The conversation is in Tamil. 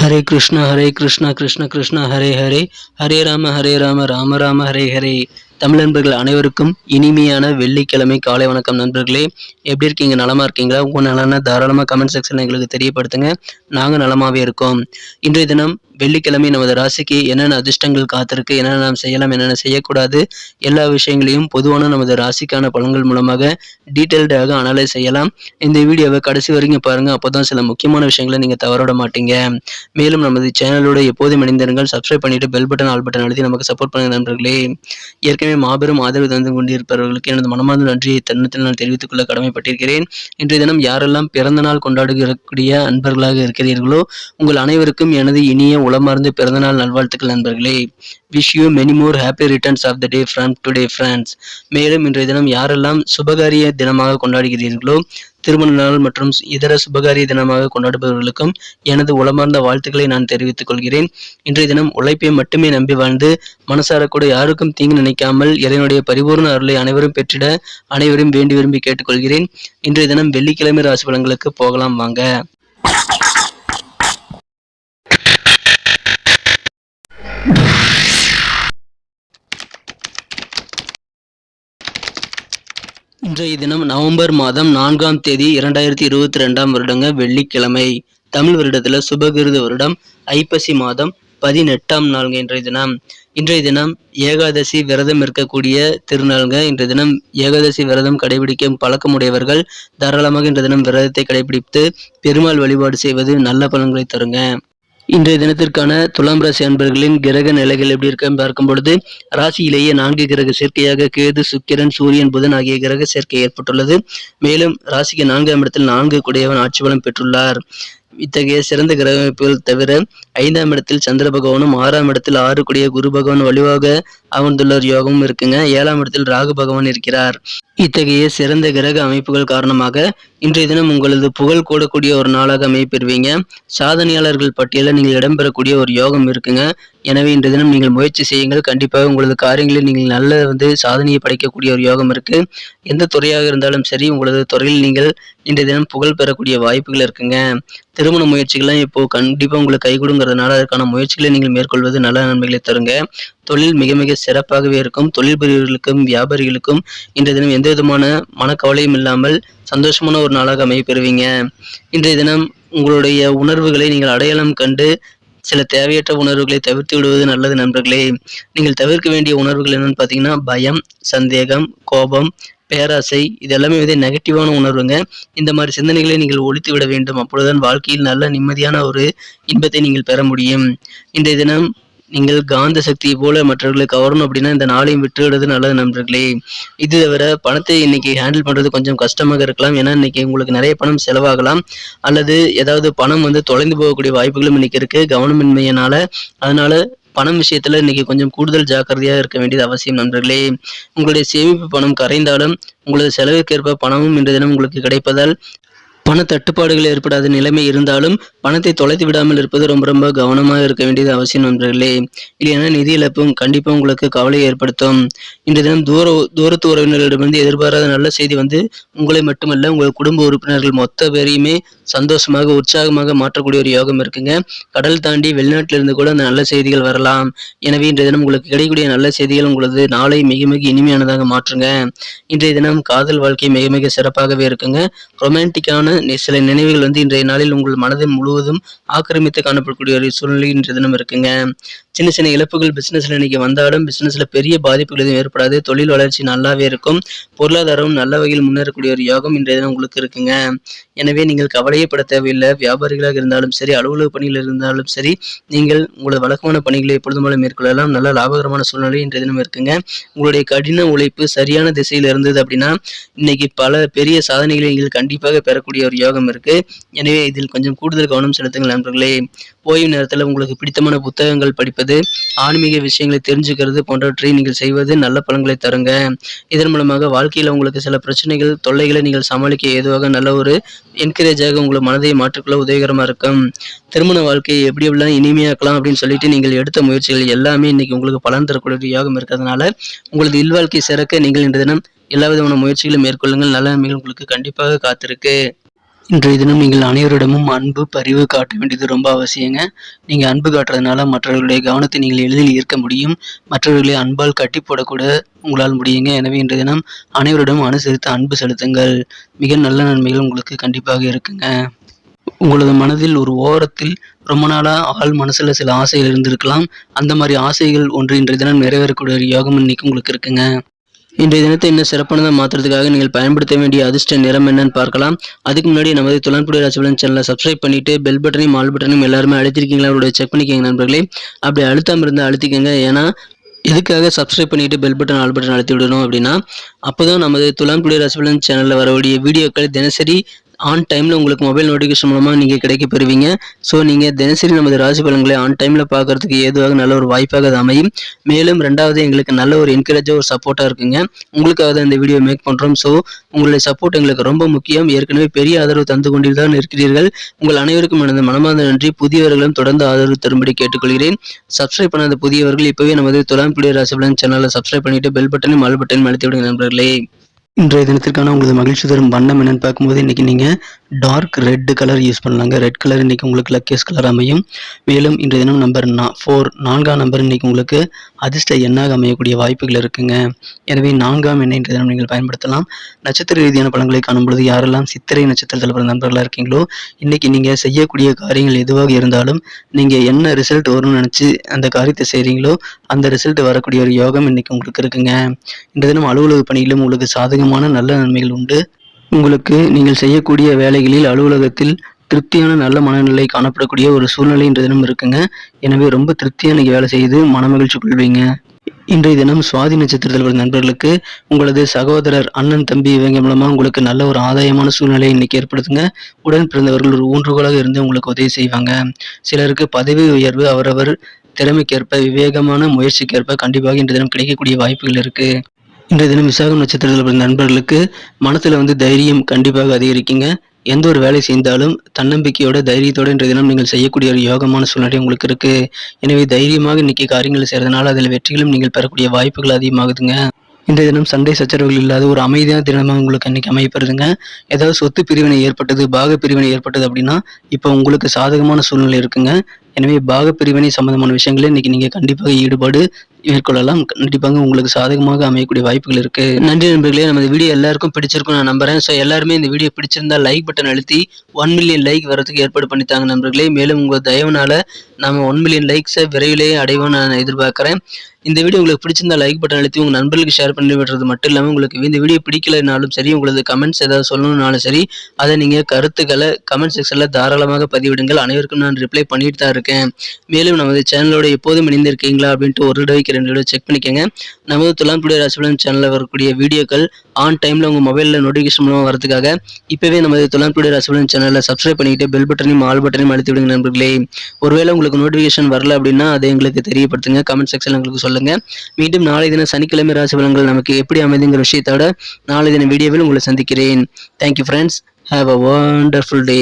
ஹரே கிருஷ்ணா ஹரே கிருஷ்ணா கிருஷ்ண கிருஷ்ணா ஹரே ஹரே. ஹரே ராம ஹரே ராம ராம ராம ஹரே ஹரே. தமிழ் நண்பர்கள் அனைவருக்கும் இனிமையான வெள்ளிக்கிழமை காலை வணக்கம் நண்பர்களே. எப்படி இருக்கீங்க? நலமா இருக்கீங்களா? உங்க நலனை தாராளமாக கமெண்ட் செக்ஷனில் எங்களுக்கு தெரியப்படுத்துங்க. நாங்கள் நலமாவே இருக்கோம். இன்றைய தினம் வெள்ளிக்கிழமை நமது ராசிக்கு என்னென்ன அதிர்ஷ்டங்கள் காத்திருக்கு என்னென்ன நாம் செய்யலாம் என்னென்ன செய்யக்கூடாது எல்லா விஷயங்களையும் பொதுவான நமது ராசிக்கான பலன்கள் மூலமாக டீட்டெயில்டாக அனலைஸ் செய்யலாம். இந்த வீடியோவை கடைசி வரைக்கும் பாருங்க. அப்போதான் சில முக்கியமான விஷயங்களை நீங்க தவறவிட மாட்டீங்க. மேலும் நமது சேனலோட எப்போதும் இணைந்திருங்கள். சப்ஸ்கிரைப் பண்ணிட்டு பெல் பட்டன் ஆல் பட்டன் அழுத்தி நமக்கு சப்போர்ட் பண்ணுங்க நண்பர்களே. ஏற்கனவே மாபெரும் ஆதரவு தந்து கொண்டிருப்பவர்களுக்கு எனது மனமார்ந்த நன்றியை தருணத்தில் நான் தெரிவித்துக் கொள்ள கடமைப்பட்டிருக்கிறேன். இன்றைய தினம் யாரெல்லாம் பிறந்த நாள் கொண்டாடுகிறக்கூடிய அன்பர்களாக இருக்கிறீர்களோ உங்கள் அனைவருக்கும் எனது இனிய உளமார்ந்து பிறந்தநாள் நல்வாழ்த்துக்கள் நண்பர்களே. Wish you many more happy returns of the day from today France மேலும் இன்றைய தினம் யாரெல்லாம் சுபகாரிய தினமாக கொண்டாடுகிறீர்களோ திருமண நாள் மற்றும் இதர சுபகாரிய தினமாக கொண்டாடுபவர்களுக்கும் எனது உளமார்ந்த வாழ்த்துக்களை நான் தெரிவித்துக் கொள்கிறேன். இன்றைய தினம் உழைப்பை மட்டுமே நம்பி வாழ்ந்து மனசார கூட யாருக்கும் தீங்கு நினைக்காமல் இறைவனுடைய பரிபூர்ண அருளை அனைவரும் பெற்றிட அனைவரும் வேண்டி விரும்பி கேட்டுக்கொள்கிறேன். இன்றைய தினம் வெள்ளிக்கிழமை ராசி பலன்களுக்கு போகலாம் வாங்க. இன்றைய தினம் நவம்பர் மாதம் நான்காம் தேதி இரண்டாயிரத்தி இருபத்தி ரெண்டாம் வருடங்க வெள்ளிக்கிழமை. தமிழ் வருடத்துல சுபகிருத வருடம் ஐப்பசி மாதம் பதினெட்டாம் நாளுங்க இன்றைய தினம். இன்றைய தினம் ஏகாதசி விரதம் இருக்கக்கூடிய திருநாளுங்க இன்றைய தினம். ஏகாதசி விரதம் கடைபிடிக்கும் பழக்கமுடையவர்கள் தாராளமாக இன்றைய தினம் விரதத்தை கடைபிடித்து பெருமாள் வழிபாடு செய்வது நல்ல பலன்களை தருங்க. இன்றைய தினத்திற்கான துலாம் ராசி அன்பர்களின் கிரக நிலைகள் எப்படி இருக்குன்னு பார்க்கும் பொழுது ராசியிலேயே நான்கு கிரக சேர்க்கையாக கேது சுக்கிரன் சூரியன் புதன் ஆகிய கிரக சேர்க்கை ஏற்பட்டுள்ளது. மேலும் ராசிக்கு நான்காம் இடத்தில் நான்கு குடையவன் ஆட்சி பலம் பெற்றுள்ளார். இத்தகைய சிறந்த கிரக அமைப்புகள் தவிர ஐந்தாம் இடத்தில் சந்திர பகவானும் ஆறாம் இடத்தில் ஆறு குடிய குரு பகவான் வலுவாக அமர்ந்துள்ளவர் யோகமும் இருக்குங்க. ஏழாம் இடத்தில் ராகு பகவான் இருக்கிறார். இத்தகைய சிறந்த கிரக அமைப்புகள் காரணமாக இன்றைய தினம் உங்களது புகழ் கூடக்கூடிய ஒரு நாளாக அமைப்பெறுவீங்க சாதனையாளர்கள் பட்டியலில் நீங்கள் இடம்பெறக்கூடிய ஒரு யோகம் இருக்குங்க. எனவே இன்றைய தினம் நீங்கள் முயற்சி செய்யுங்கள். கண்டிப்பாக உங்களது காரியங்களில் நீங்கள் நல்ல வந்து சாதனையை படைக்கக்கூடிய ஒரு யோகம் இருக்கு. எந்த துறையாக இருந்தாலும் சரி உங்களது துறையில் நீங்கள் இன்றைய தினம் புகழ் பெறக்கூடிய வாய்ப்புகள் இருக்குங்க. திருமண முயற்சிகள்லாம் இப்போ கண்டிப்பாக உங்களுக்கு கைகூடுங்கிறதுனால அதற்கான முயற்சிகளை நீங்கள் மேற்கொள்வது நல்ல நன்மைகளை தருங்க. தொழில் மிக மிக சிறப்பாகவே இருக்கும். தொழில் புரியவர்களுக்கும் வியாபாரிகளுக்கும் இன்றைய தினம் எந்த விதமான மனக்கவலையும் இல்லாமல் சந்தோஷமான ஒரு நாளாக அமைய பெறுவீங்க இன்றைய தினம் உங்களுடைய உணர்வுகளை நீங்கள் அடையாளம் கண்டு சில தேவையற்ற உணர்வுகளை தவிர்த்து விடுவது நல்லது நண்பர்களே. நீங்கள் தவிர்க்க வேண்டிய உணர்வுகள் என்னன்னு பார்த்தீங்கன்னா பயம் சந்தேகம் கோபம் பேராசை இது எல்லாமே வந்து நெகட்டிவான உணர்வுங்க. இந்த மாதிரி சிந்தனைகளை நீங்கள் ஒழித்து விட வேண்டும். அப்பொழுதுதான் வாழ்க்கையில் நல்ல நிம்மதியான ஒரு இன்பத்தை நீங்கள் பெற முடியும். இன்றைய தினம் நீங்கள் காந்த சக்தியை போல மற்றவர்களை கவரணும் அப்படின்னா இந்த நாளையும் விட்டுவிடுறது நல்லது நண்பர்களே. இது தவிர பணத்தை இன்னைக்கு ஹேண்டில் பண்றது கொஞ்சம் கஷ்டமாக இருக்கலாம். ஏன்னா இன்னைக்கு உங்களுக்கு நிறைய பணம் செலவாகலாம். அல்லது ஏதாவது பணம் வந்து தொலைந்து போகக்கூடிய வாய்ப்புகளும் இன்னைக்கு இருக்கு. கவனமின்மையினால. அதனால பணம் விஷயத்துல இன்னைக்கு கொஞ்சம் கூடுதல் ஜாக்கிரதையா இருக்க வேண்டியது அவசியம் நண்பர்களே. உங்களுடைய சேமிப்பு பணம் கரைந்தாலும் உங்களது செலவிற்கேற்ப பணமும் இன்றைய தினம் உங்களுக்கு கிடைப்பதால் பண தட்டுப்பாடுகள் ஏற்படாத நிலைமை இருந்தாலும் பணத்தை தொலைத்து விடாமல் இருப்பது ரொம்ப ரொம்ப கவனமாக இருக்க வேண்டியது அவசியம் நண்பர்களே. இல்லைன்னா நிதி இழப்பும் கண்டிப்பாக உங்களுக்கு கவலையை ஏற்படுத்தும். இன்றைய தினம் தூர தூரத்து உறவினர்களிடமிருந்து எதிர்பாராத நல்ல செய்தி வந்து உங்களை மட்டுமல்ல உங்கள் குடும்ப உறுப்பினர்கள் மொத்த பேரையுமே சந்தோஷமாக உற்சாகமாக மாற்றக்கூடிய ஒரு யோகம் இருக்குங்க. கடல் தாண்டி வெளிநாட்டிலிருந்து கூட அந்த நல்ல செய்திகள் வரலாம். எனவே இன்றைய தினம் உங்களுக்கு கிடைக்கக்கூடிய நல்ல செய்திகள் உங்களது நாளை மிக மிக இனிமையானதாக மாற்றுங்க. இன்றைய தினம் காதல் வாழ்க்கை மிக மிக சிறப்பாகவே இருக்குங்க. ரொமான்டிக்கான சில நினைவுகள் வந்து இன்றைய நாளில் உங்கள் மனதை முழுவதும் ஆக்கிரமித்து காணப்படக்கூடிய ஒரு சூழ்நிலை இன்றைய தினம் இருக்குங்க. சின்ன சின்ன இழப்புகள் பிசினஸ்ல இன்னைக்கு வந்தாலும் பிசினஸ்ல பெரிய பாதிப்புகள் எதுவும் ஏற்படாது. தொழில் வளர்ச்சி நல்லாவே இருக்கும். பொருளாதாரம் நல்ல வகையில் முன்னேறக்கூடிய ஒரு யோகம் இன்றைய தினம் உங்களுக்கு இருக்குங்க. எனவே நீங்கள் கவலையப்பட தேவையில்லை. வியாபாரிகளாக இருந்தாலும் சரி அலுவலக பணிகள் இருந்தாலும் சரி நீங்கள் உங்களது வழக்கமான பணிகளை எப்பொழுதும் போல மேற்கொள்ளலாம். நல்ல லாபகரமான சூழ்நிலை இன்றைய தினம் இருக்குங்க. உங்களுடைய கடின உழைப்பு சரியான திசையில் இருந்தது அப்படின்னா இன்னைக்கு பல பெரிய சாதனைகளை நீங்கள் கண்டிப்பாக பெறக்கூடிய ஒரு யோகம் இருக்கு. எனவே இதில் கொஞ்சம் கூடுதல் கவனம் செலுத்துங்கள் நண்பர்களே. ஓய்வு நேரத்தில் உங்களுக்கு பிடித்தமான புத்தகங்கள் படிப்பது ஆன்மீக விஷயங்களை தெரிஞ்சுக்கிறது போன்றவற்றை நீங்கள் செய்வது நல்ல பலன்களை தருங்க. இதன் மூலமாக வாழ்க்கையில் உங்களுக்கு சில பிரச்சனைகள் தொல்லைகளை நீங்கள் சமாளிக்க ஏதுவாக நல்ல ஒரு என்கரேஜாக உங்கள் மனதை மாற்றிக்கொள்ள உதவிகரமாக இருக்கும். திருமண வாழ்க்கையை எப்படி எப்படிலாம் இனிமையாக்கலாம் அப்படின்னு சொல்லிட்டு நீங்கள் எடுத்த முயற்சிகள் எல்லாமே இன்னைக்கு உங்களுக்கு பலன் தரக்கூடிய யோகம் இருக்கிறதுனால உங்களது இல்வாழ்க்கை சிறக்க நீங்கள் இன்று தினம் எல்லா விதமான முயற்சிகளும் மேற்கொள்ளுங்கள். நல்ல நன்மைகள் உங்களுக்கு கண்டிப்பாக காத்திருக்கு. இன்றைய தினம் நீங்கள் அனைவரிடமும் அன்பு பரிவு காட்ட வேண்டியது ரொம்ப அவசியங்க. நீங்கள் அன்பு காட்டுறதுனால மற்றவர்களுடைய கவனத்தை நீங்கள் எளிதில் ஈர்க்க முடியும். மற்றவர்களை அன்பால் கட்டி போடக்கூட உங்களால் முடியுங்க. எனவே இன்றைய தினம் அனைவரிடமும் அனுசரித்து அன்பு செலுத்துங்கள். மிக நல்ல நன்மைகள் உங்களுக்கு கண்டிப்பாக இருக்குங்க. உங்களது மனதில் ஒரு ஓரத்தில் ரொம்ப நாளாக ஆள் மனசில் சில ஆசைகள் இருந்திருக்கலாம். அந்த மாதிரி ஆசைகள் ஒன்று இன்றைய தினம் நிறைவேறக்கூடிய ஒரு யோகம் இன்னைக்கு உங்களுக்கு இருக்குங்க. இன்றைய தினத்தை இன்னும் சிறப்பானதாக மாற்றுறதுக்காக நீங்கள் பயன்படுத்த வேண்டிய அதிர்ஷ்ட நிறம் என்னன்னு பார்க்கலாம். அதுக்கு முன்னாடி நமது துலான்புடி ராசிபலன் சேனலை சப்ஸ்கிரைப் பண்ணிட்டு பெல் பட்டனையும் ஆல் பட்டனையும் எல்லாருமே அழுத்திருக்கீங்களா? அவருடைய செக் பண்ணிக்கோங்க நண்பர்களே. அப்படி அழுத்தாமல் இருந்தால் அழுத்திக்கங்க. ஏன்னா எதுக்காக சப்ஸ்கிரைப் பண்ணிட்டு பெல் பட்டன் ஆல் பட்டன் அழுத்தி விடணும் அப்படின்னா அப்போதான் நமது துலான்புடி ராசிபலன் சேனலில் வரக்கூடிய வீடியோக்கள் தினசரி ஆன் டைமில் உங்களுக்கு மொபைல் நோட்டிஃபிகேஷன் மூலமாக நீங்கள் கிடைக்க பெறுவீங்க. ஸோ நீங்கள் தினசரி நமது ராசி பலன்களை ஆன் டைமில் பார்க்கறதுக்கு ஏதுவாக நல்ல ஒரு வாய்ப்பாக அது அமையும். மேலும் ரெண்டாவது எங்களுக்கு நல்ல ஒரு என்கரேஜாக ஒரு சப்போர்ட்டாக இருக்குங்க. உங்களுக்காக தான் இந்த வீடியோ மேக் பண்ணுறோம் ஸோ உங்களுடைய சப்போர்ட் எங்களுக்கு ரொம்ப முக்கியம். ஏற்கனவே பெரிய ஆதரவு தந்து கொண்டு தான் இருக்கிறீர்கள். உங்கள் அனைவருக்கும் எனது மனமார்ந்த நன்றி. புதியவர்களும் தொடர்ந்து ஆதரவு தரும்படி கேட்டுக்கொள்கிறேன். சப்ஸ்கிரைப் பண்ணாத புதியவர்கள் இப்போவே நமது துலாம் புள்ளி ராசி பலன் சேனலை சப்ஸ்கிரைப் பண்ணிட்டு பெல் பட்டனையும் ஆல் பட்டனையும் அழுத்தி விடுங்க நண்பர்களே. இன்றைய தினத்திற்கான உங்களது மகிழ்ச்சி தரும் வண்ணம் என்னன்னு பார்க்கும்போது இன்னைக்கு நீங்கள் டார்க் ரெட் கலர் யூஸ் பண்ணலாங்க. ரெட் கலர் இன்றைக்கி உங்களுக்கு லக்கேஸ் கலர் அமையும். மேலும் இன்றைய தினம் நம்பர் நா ஃபோர் நான்காம் நம்பர் இன்னைக்கு உங்களுக்கு அதிர்ஷ்ட எண்ணாக அமையக்கூடிய வாய்ப்புகள் இருக்குங்க. எனவே நான்காம் எண்ணை இன்றைய தினம் நீங்கள் பயன்படுத்தலாம். நட்சத்திர ரீதியான பழங்களை காணும் பொழுது யாரெல்லாம் சித்திரை நட்சத்திரத்தில் பிறந்த நண்பர்களாக இருக்கீங்களோ இன்றைக்கி நீங்கள் செய்யக்கூடிய காரியங்கள் எதுவாக இருந்தாலும் நீங்கள் என்ன ரிசல்ட் வரும்னு நினச்சி அந்த காரியத்தை செய்கிறீங்களோ அந்த ரிசல்ட் வரக்கூடிய ஒரு யோகம் இன்றைக்கி உங்களுக்கு இருக்குங்க. இன்றைய தினம் அலுவலக பணியிலும் உங்களுக்கு அதிகமான நல்ல நன்மைகள் உண்டு. உங்களுக்கு நீங்கள் செய்யக்கூடிய வேலைகளில் அலுவலகத்தில் திருப்தியான நல்ல மனநிலை காணப்படக்கூடிய ஒரு சூழ்நிலை இன்றைய தினம் இருக்குங்க. எனவே ரொம்ப திருப்தியாக நீங்கள் வேலை செய்து மனமகிழ்ச்சி கொள்வீங்க. இன்றைய தினம் சுவாதி நட்சத்திரத்தில் வரும் நண்பர்களுக்கு உங்களது சகோதரர் அண்ணன் தம்பி இவங்க மூலமா உங்களுக்கு நல்ல ஒரு ஆதாயமான சூழ்நிலையை இன்னைக்கு ஏற்படுத்துங்க. உடன் பிறந்தவர்கள் ஒரு ஊன்றுகோலாக இருந்து உங்களுக்கு உதவி செய்வாங்க. சிலருக்கு பதவி உயர்வு அவரவர் திறமைக்கேற்ப விவேகமான முயற்சிக்கேற்ப கண்டிப்பாக இன்றைய தினம் கிடைக்கக்கூடிய வாய்ப்புகள் இருக்கு. இன்றைய தினம் விசாகம் நட்சத்திரத்தில் பிறந்த நண்பர்களுக்கு மனசுல வந்து தைரியம் கண்டிப்பாக அதிகரிக்குங்க. எந்த ஒரு வேலை செய்தாலும் தன்னம்பிக்கையோட தைரியத்தோட இன்றைய தினம் நீங்கள் செய்யக்கூடிய ஒரு யோகமான சூழ்நிலை உங்களுக்கு இருக்கு. எனவே தைரியமாக இன்னைக்கு காரியங்களை செய்யறதுனால அதில் வெற்றிகளும் நீங்கள் பெறக்கூடிய வாய்ப்புகள் அதிகமாகுதுங்க. இந்த தினம் சண்டை சச்சரவுகள் இல்லாத ஒரு அமைதியான தினமாக உங்களுக்கு அன்னைக்கு அமையப்படுதுங்க ஏதாவது சொத்து பிரிவினை ஏற்பட்டது பாக பிரிவினை ஏற்பட்டது அப்படின்னா இப்போ உங்களுக்கு சாதகமான சூழ்நிலை இருக்குங்க. எனவே பாக பிரிவினை சம்பந்தமான விஷயங்களை இன்னைக்கு நீங்க கண்டிப்பாக ஈடுபாடு மேற்கொள்ளலாம். கண்டிப்பாக உங்களுக்கு சாதகமாக அமையக்கூடிய வாய்ப்புகள் இருக்கு. நன்றி நண்பர்களே நம்ம வீடியோ எல்லாருக்கும் பிடிச்சிருக்கும் நான் நம்புறேன். ஸோ எல்லாருமே இந்த வீடியோ பிடிச்சிருந்தா லைக் பட்டன் அழுத்தி ஒன் மில்லியன் லைக் வரதுக்கு ஏற்பாடு பண்ணித்தாங்க நண்பர்களே. மேலும் உங்கள் தயவுனால நம்ம ஒன் மில்லியன் லைக்ஸை விரைவிலேயே அடைவோம் நான் எதிர்பார்க்குறேன். இந்த வீடியோ உங்களுக்கு பிடிச்சிருந்தா லைக் பட்டன் அழுத்தி உங்கள் நண்பர்களுக்கு ஷேர் பண்ணி விடுறது மட்டும் இல்லாமல் உங்களுக்கு இந்த வீடியோ பிடிக்கலைனாலும் சரி உங்களது கமெண்ட்ஸ் ஏதாவது சொல்லணும்னாலும் சரி அதை நீங்கள் கருத்துக்களை கமெண்ட் செக்ஷனில் தாராளமாக பதிவிடுங்கள். அனைவருக்கும் நான் ரிப்ளை பண்ணிட்டு தான் இருக்கேன். மேலும் நமது சேனலோட எப்போதும் இணைந்திருக்கீங்களா அப்படின்ட்டு ஒரு தடவைக்கு ரெண்டு தடவை செக் பண்ணிக்கோங்க. நமது துலாம்புடைய ராசிபலன் சேனலில் வரக்கூடிய வீடியோக்கள் ஆன் டைமில் உங்கள் மொபைலில் நோட்டிஃபிகேஷன் மூலமாக வரதுக்காக இப்போவே நமது துலாம்புடைய ராசிபலன் சேனலில் சப்ஸ்கிரைப் பண்ணிக்கிட்டு பெல் பட்டனையும் ஆல் பட்டனையும் அழுத்தி விடுங்க நண்பர்களே. ஒருவேளை உங்களுக்கு நோட்டிஃபிகேஷன் வரல அப்படின்னா அதை எங்களுக்கு தெரியப்படுத்துங்க. கமெண்ட் செக்ஷன் எங்களுக்கு சொல்லுங்க. மீண்டும் நாளை தினம் சனிக்கிழமை ராசி பலன்கள் நமக்கு எப்படி அமைதுங்கிற விஷயத்தோட நாளை தின வீடியோவில் உங்களை சந்திக்கிறேன். Thank you friends have a wonderful day